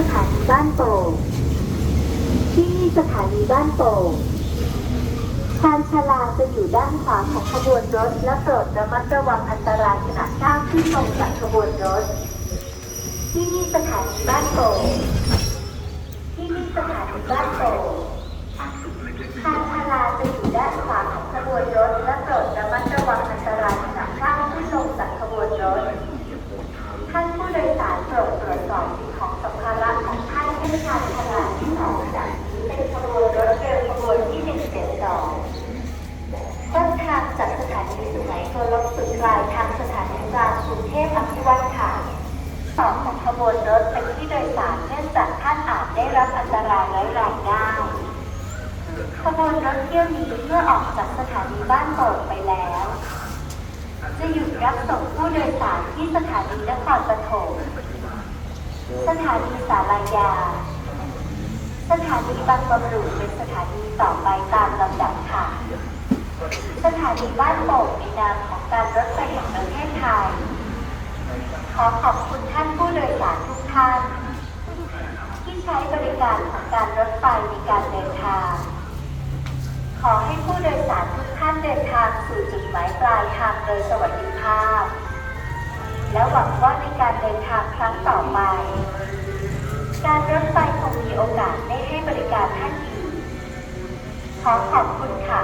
สถานีบ้านโป่งที่นี่สถานีบ้านโป่งชานชาลาจะอยู่ด้านขวาของขบวนรถ และโปรดระมัดระวังอันตรายขณะก้าวขึ้นลงจากขบวนรถ ที่นี่สถานีบ้านโป่ง เทพอภิวัตค่ะสองของขบวนรถเป็นที่โดยสารเนื่องจากท่านอาจได้รับอันตรายร้ายแรงได้ขบวนรถเที่ยวนี้เมื่อออกจากสถานีบ้านโป่งไปแล้ว จะหยุดรับส่งผู้โดยสารที่สถานีนครปฐมสถานีสารยา สถานีบางบำรุงเป็นสถานีต่อไปตามลำดับค่ะ สถานีบ้านโป่งในนามของการรถไฟแห่งประเทศไทย ขอขอบคุณท่านผู้โดยสารทุกท่าน ที่ใช้บริการของการรถไฟในการเดินทาง ขอให้ผู้โดยสารทุกท่านเดินทางสู่จุดหมายปลายทางโดยสวัสดิภาพ และหวังว่าในการเดินทางครั้งต่อไป การรถไฟคงมีโอกาสได้ให้บริการท่านอีกขอขอบคุณค่ะ